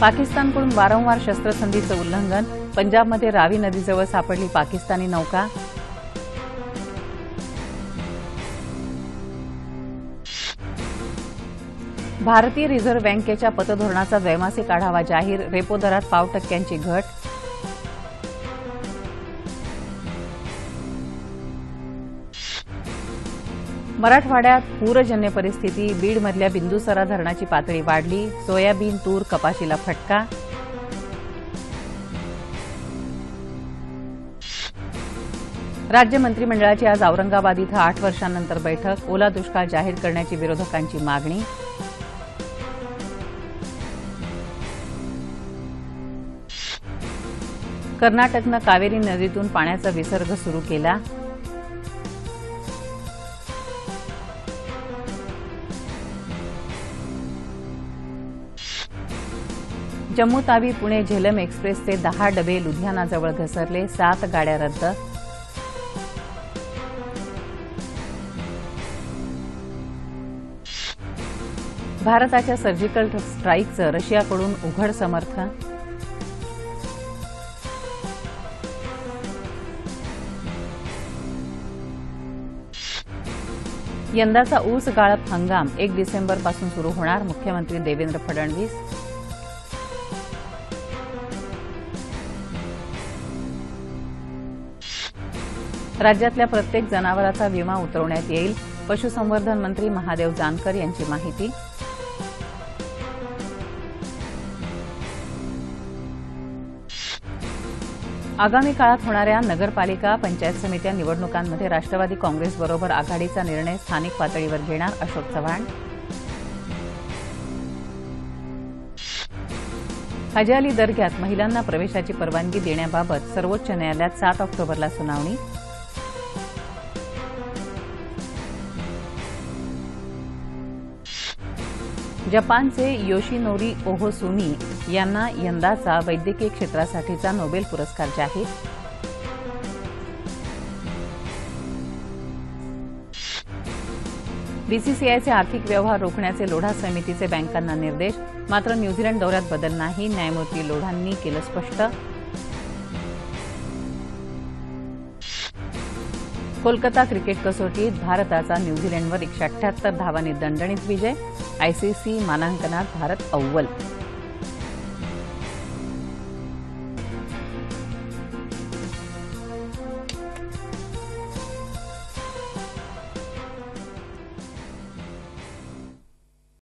पाकिस्तानकडून वारंवार शस्त्रसंधीचं उल्लंघन पंजाबमध्ये रावी नदीजवळ सापडली पाकिस्तानी नौका. भारतीय रिझर्व्ह बँकेच्या पतधोरणाचा द्वैमासिक आढावा जाहीर रेपो दरात पाव टक्क्यांची घट. मराठवाड्यात पूरजन्य परिस्थिती बीडमधल्या बिंदुसरा धरणाची पातळी वाढली सोयाबीन तूर कपाशीला फटका. राज्य मंत्रिमंडळाची आज औरंगाबाद इथं आठ वर्षांनंतर बैठक ओला दुष्काळ जाहीर करण्याची विरोधकांची मागणी. कर्नाटकनं कावेरी नदीतून पाण्याचा विसर्ग सुरू केला. जम्मू तावी पुणे झेलम एक्सप्रेसचे दहा डबे लुधियानाजवळ घसरले सात गाड्या रद्द. भारताच्या सर्जिकल स्ट्राईकचं रशियाकडून उघड समर्थन. यंदाचा ऊस गाळप हंगाम एक डिसेंबरपासून सुरू होणार मुख्यमंत्री देवेंद्र फडणवीस. राज्यातल्या प्रत्येक जनावराचा विमा उतरवण्यात येईल. पशुसंवर्धन मंत्री महादेव जानकर यांची माहिती. आगामी काळात होणाऱ्या नगरपालिका पंचायत समित्या निवडणुकांमध्ये राष्ट्रवादी काँग्रेसबरोबर आघाडीचा निर्णय स्थानिक पातळीवर घेणार अशोक चव्हाण. हज अली दर्ग्यात महिलांना प्रवेशाची परवानगी देण्याबाबत सर्वोच्च न्यायालयात सात ऑक्टोबरला सुनावणी. जपानचे योशिनोरी ओहोसुनी यांना यंदाचा वैद्यकीय क्षेत्रासाठीचा नोबेल पुरस्कार जाहीर. बीसीसीआयचे आर्थिक व्यवहार रोखण्याचे लोढा समितीचे बँकांना निर्देश. मात्र न्यूझीलंड दौऱ्यात बदल नाही न्यायमूर्ती लोढांनी केलं स्पष्ट. कोलकाता क्रिकेट कसोटीत भारताचा न्यूझीलंडवर एकशे अठ्याहत्तर धावांनी दणदणीत विजय. आयसीसी मानांकनात भारत अव्वल.